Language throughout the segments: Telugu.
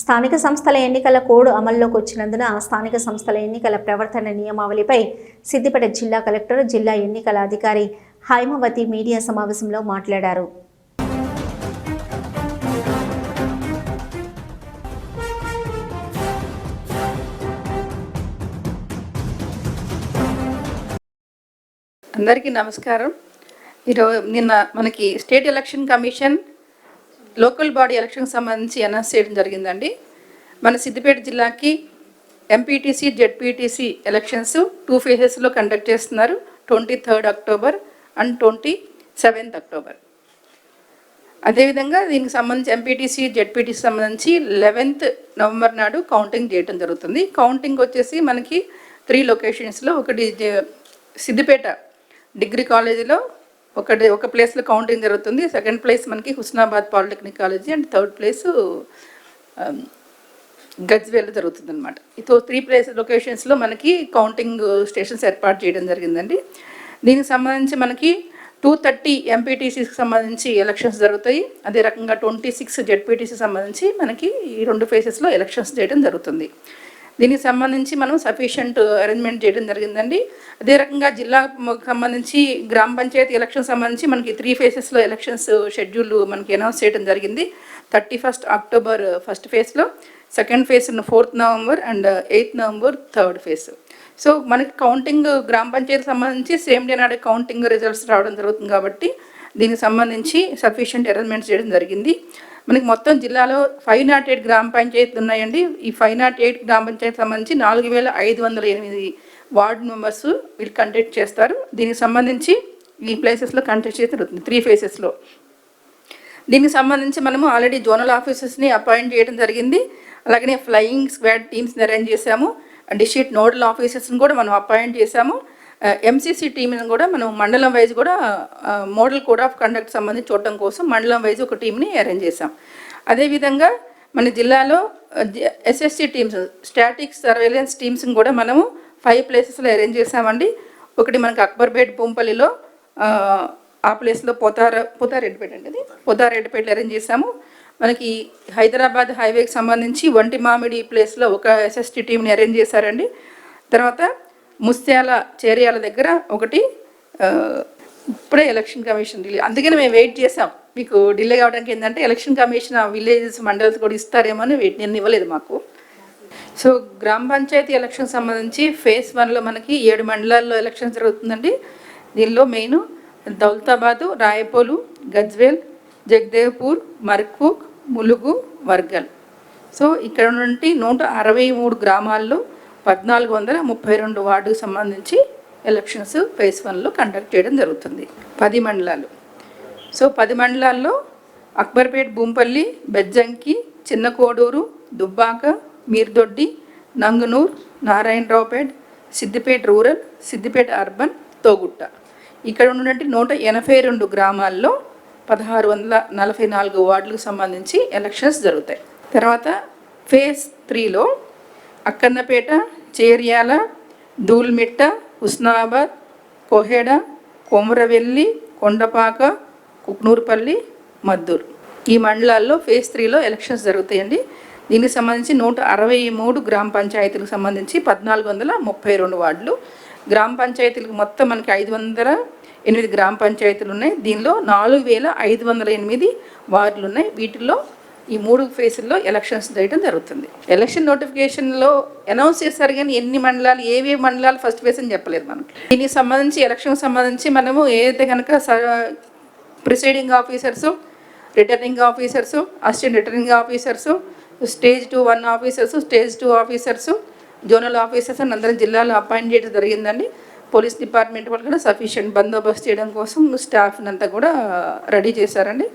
స్థానిక సంస్థల ఎన్నికల కోడ్ అమల్లోకి వచ్చినందున స్థానిక సంస్థల ఎన్నికల ప్రవర్తన నియమావళిపై సిద్దిపేట జిల్లా కలెక్టర్ జిల్లా ఎన్నికల అధికారి హైమవతి మీడియా సమావేశంలో మాట్లాడారు. అందరికీ నమస్కారం. ఈరోజు నిన్న మనకి state election commission local body ఎలక్షన్కి సంబంధించి అనౌన్స్ చేయడం జరిగిందండి. మన సిద్దిపేట జిల్లాకి ఎంపీటీసీ జెడ్పీటీసీ ఎలక్షన్స్ టూ ఫేజెస్లో కండక్ట్ చేస్తున్నారు twenty third October and twenty seventh October అదేవిధంగా దీనికి సంబంధించి ఎంపీటీసీ జెడ్పీటీసీ సంబంధించి లెవెన్త్ నవంబర్ నాడు కౌంటింగ్ చేయడం జరుగుతుంది. కౌంటింగ్ వచ్చేసి మనకి త్రీ లొకేషన్స్లో ఒకటి సిద్దిపేట డిగ్రీ కాలేజీలో ఒకటి ఒక ప్లేస్లో కౌంటింగ్ జరుగుతుంది. సెకండ్ ప్లేస్ మనకి Husnabad polytechnic college and third um, place Gajwel జరుగుతుంది అనమాట ఇతో త్రీ ప్లేస్ లొకేషన్స్లో మనకి కౌంటింగ్ స్టేషన్స్ ఏర్పాటు చేయడం జరిగిందండి. దీనికి సంబంధించి మనకి టూ థర్టీ ఎంపీటీసీకి సంబంధించి ఎలక్షన్స్ జరుగుతాయి. అదే రకంగా ట్వంటీ సిక్స్ జెడ్పీటీసీ సంబంధించి మనకి ఈ రెండు ఫేసెస్లో ఎలక్షన్స్ చేయడం జరుగుతుంది. దీనికి సంబంధించి మనం సఫిషియంట్ అరేంజ్మెంట్ చేయడం జరిగిందండి. అదే రకంగా జిల్లా సంబంధించి గ్రామ పంచాయతీ ఎలక్షన్ సంబంధించి మనకి త్రీ ఫేసెస్లో ఎలక్షన్స్ షెడ్యూల్ మనకి అనౌన్స్ చేయడం జరిగింది. థర్టీ ఫస్ట్ అక్టోబర్ ఫస్ట్ ఫేజ్లో second phase fourth November and eighth November third phase so మనకి కౌంటింగ్ గ్రామ పంచాయతీ సంబంధించి సేమ్ డే నాడే కౌంటింగ్ రిజల్ట్స్ రావడం జరుగుతుంది కాబట్టి దీనికి సంబంధించి సఫిషియంట్ అరేంజ్మెంట్స్ చేయడం జరిగింది. మనకి మొత్తం జిల్లాలో ఫైవ్ నాట్ ఎయిట్ గ్రామ పంచాయతీలు ఉన్నాయండి. ఈ ఫైవ్ నాట్ ఎయిట్ గ్రామ పంచాయతీ సంబంధించి నాలుగు వేల ఐదు వందల ఎనిమిది వార్డు మెంబర్స్ వీళ్ళు కండక్ట్ చేస్తారు. దీనికి సంబంధించి ఈ ప్లేసెస్లో కండక్ట్ చేసి జరుగుతుంది త్రీ ఫేసెస్లో దీనికి సంబంధించి మనము ఆల్రెడీ జోనల్ ఆఫీసర్స్ని అపాయింట్ చేయడం జరిగింది. అలాగనే ఫ్లయింగ్ స్క్వాడ్ టీమ్స్ని అరేంజ్ చేశాము. డిస్ట్రిక్ట్ నోడల్ ఆఫీసర్స్ని కూడా మనం అపాయింట్ చేశాము. ఎంసీసీ టీంని కూడా మనం మండలం వైజ్ కూడా మోడల్ కోడ్ ఆఫ్ కండక్ట్ సంబంధించి చూడటం కోసం మండలం వైజ్ ఒక టీంని అరేంజ్ చేశాం. అదేవిధంగా మన జిల్లాలో ఎస్ఎస్సి టీమ్స్ స్టాటిక్ సర్వేలెన్స్ టీమ్స్ని కూడా మనము ఫైవ్ ప్లేసెస్లో అరేంజ్ చేసామండి ఒకటి మనకి అక్బర్పేట్ భూంపల్లిలో ఆ, ప్లేస్లో పోతార పోతారెడ్డిపేట అండి అది. పోతారెడ్డిపేటలో అరేంజ్ చేసాము మనకి హైదరాబాద్ హైవేకి సంబంధించి వంటి మామిడి ప్లేస్లో ఒక ఎస్ఎస్టీ టీంని అరేంజ్ చేశారండి. తర్వాత ముస్యాల చేరియాల దగ్గర ఒకటి ఇప్పుడే ఎలక్షన్ కమిషన్ రిలీజ్ అందుకని మేము వెయిట్ చేసాం మీకు డిలే కావడానికి ఏంటంటే ఎలక్షన్ కమిషన్ ఆ విలేజెస్ మండల్స్ కూడా ఇస్తారేమో అని వెయిట్ నేను ఇవ్వలేదు మాకు. సో గ్రామ పంచాయతీ ఎలక్షన్ సంబంధించి ఫేజ్ వన్లో మనకి ఏడు మండలాల్లో ఎలక్షన్ జరుగుతుందండి. దీనిలో మెయిన్ దౌలతాబాదు రాయపోలు గజ్వేల్ జగదేవ్పూర్ మర్కూక్ ములుగు వర్గల్. సో ఇక్కడ నుండి నూట అరవై మూడు గ్రామాల్లో పద్నాలుగు వందల ముప్పై రెండు వార్డుకు సంబంధించి ఎలక్షన్స్ ఫేజ్ వన్లో కండక్ట్ చేయడం జరుగుతుంది. పది మండలాలు. సో పది మండలాల్లో అక్బర్పేట్ భూంపల్లి బెజ్జంకి చిన్న కోడూరు దుబ్బాక మీర్దొడ్డి నంగునూర్ నారాయణరావుపేట్ సిద్దిపేట రూరల్ సిద్దిపేట అర్బన్ తోగుట్ట. ఇక్కడ ఉన్నటువంటి నూట ఎనభై రెండు గ్రామాల్లో పదహారు వందల నలభై నాలుగు వార్డులకు సంబంధించి ఎలక్షన్స్ జరుగుతాయి. తర్వాత ఫేజ్ త్రీలో అక్కన్నపేట చేర్యాల దూల్మిట్ట హుస్నాబాద్ కోహెడ కొమరవెల్లి కొండపాక కుక్నూరుపల్లి మద్దూర్. ఈ మండలాల్లో ఫేజ్ త్రీలో ఎలక్షన్స్ జరుగుతాయండి. దీనికి సంబంధించి నూట అరవై మూడు గ్రామ పంచాయతీలకు సంబంధించి పద్నాలుగు వందల ముప్పై రెండు వార్డులు. గ్రామ పంచాయతీలకు మొత్తం మనకి ఐదు వందల ఎనిమిది గ్రామ పంచాయతీలు ఉన్నాయి. దీనిలో నాలుగు వేల ఐదు వందల ఎనిమిది వార్డులు ఉన్నాయి. వీటిల్లో ఈ మూడు ఫేజుల్లో ఎలక్షన్స్ చేయడం జరుగుతుంది. ఎలక్షన్ నోటిఫికేషన్లో అనౌన్స్ చేస్తారు కానీ ఎన్ని మండలాలు ఏవే మండలాలు ఫస్ట్ ఫేజ్ అని చెప్పలేదు మనకి. దీనికి సంబంధించి ఎలక్షన్ సంబంధించి మనము ఏదైతే కనుక presiding officers returning officers assistant returning officers stage two one officers stage two officers zonal officers అని అందరం జిల్లాలో అపాయింట్ చేయడం జరిగిందండి. పోలీస్ డిపార్ట్మెంట్ వాళ్ళు కూడా సఫిషియంట్ బందోబస్తు చేయడం కోసం స్టాఫ్ని అంతా కూడా రెడీ చేశారండి.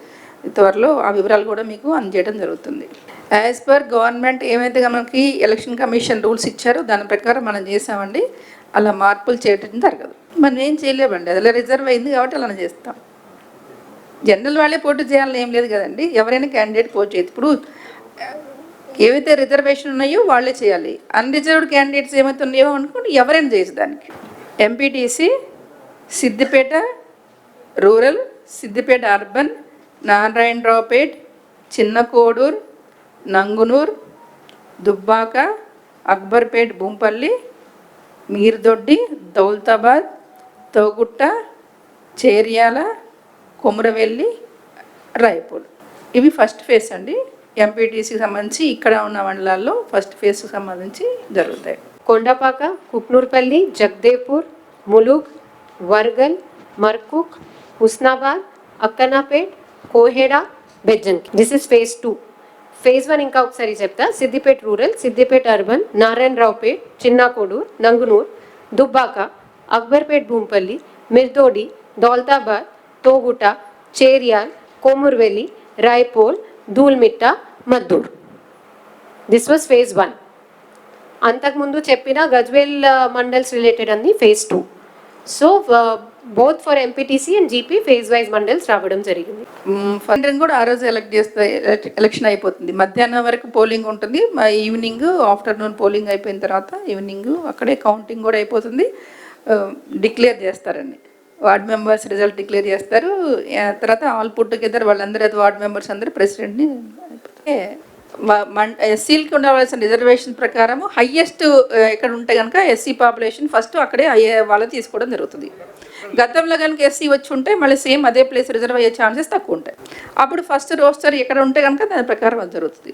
త్వరలో ఆ వివరాలు కూడా మీకు అందజేయడం జరుగుతుంది. యాజ్ పర్ గవర్నమెంట్ ఏమైతే మనకి ఎలక్షన్ కమిషన్ రూల్స్ ఇచ్చారో దాని ప్రకారం మనం చేసామండి. అలా మార్పులు చేయడం జరగదు. మనం ఏం చేయలేమండి. అలా రిజర్వ్ అయింది కాబట్టి అలా చేస్తాం. జనరల్ వాళ్ళే పోటీ చేయాలని ఏం లేదు కదండి. ఎవరైనా క్యాండిడేట్ పోటీ చేయదు ఇప్పుడు ఏవైతే రిజర్వేషన్ ఉన్నాయో వాళ్ళే చేయాలి. అన్రిజర్వ్డ్ క్యాండిడేట్స్ ఏమైతే ఉన్నాయో అనుకోండి ఎవరైనా చేయొచ్చు దానికి. MPTC Siddipet rural Siddipet urban Narayanraopet Chinnakodur Nangnoor Dubbaka Akbarpet Bhoompally Mirdoddi Daulatabad Thoguta Cheriyal Komuravelli Raipole. ఇవి ఫస్ట్ ఫేస్ అండి. ఎంపీటీసీకి సంబంధించి ఇక్కడ ఉన్న మండలాల్లో ఫస్ట్ ఫేస్కి సంబంధించి జరుగుతాయి. Kondapak Kuknoorpally Jagdevpur Mulug Wargal Markook Husnabad Akkannapet Koheda Bejjanki this is phase two phase one ఇంకా ఒకసారి చెప్తా. Siddipet rural Siddipet urban Narayanraopet Chinnakodur Nangnoor Dubbaka Akbarpet Bhoompally Mirdoddi Daulatabad Thoguta Cheriyal Komuravelli Raipole Dhoolmitta Maddur. This was phase one అంతకుముందు చెప్పిన గజ్వేల్ మండల్స్ రిలేటెడ్ అన్ని phase two so both for MPTC and GP phase wise mandals రావడం జరిగింది. ఫండ్రింగ్ కూడా ఆ రోజు ఎలక్ట్ చేస్తే ఎలక్షన్ అయిపోతుంది. మధ్యాహ్నం వరకు పోలింగ్ ఉంటుంది. ఈవినింగ్ ఆఫ్టర్నూన్ పోలింగ్ అయిపోయిన తర్వాత ఈవినింగ్ అక్కడే కౌంటింగ్ కూడా అయిపోతుంది. డిక్లేర్ చేస్తారండి వార్డ్ మెంబర్స్ రిజల్ట్ డిక్లేర్ చేస్తారు. ఆ తర్వాత ఆల్ పుట్ టుగెదర్ వాళ్ళందరూ వార్డ్ మెంబర్స్ అందరూ ప్రెసిడెంట్ని ఎస్సీలకి ఉండవలసిన రిజర్వేషన్ ప్రకారం హయ్యెస్ట్ ఎక్కడ ఉంటే కనుక ఎస్సీ పాపులేషన్ ఫస్ట్ అక్కడే అయ్యే వాళ్ళు తీసుకోవడం జరుగుతుంది. గతంలో కనుక ఎస్సీ వచ్చి ఉంటే మళ్ళీ సేమ్ అదే ప్లేస్ రిజర్వ్ అయ్యే ఛాన్సెస్ తక్కువ ఉంటాయి. అప్పుడు ఫస్ట్ రోస్టర్ ఎక్కడ ఉంటే కనుక దాని ప్రకారం అది జరుగుతుంది.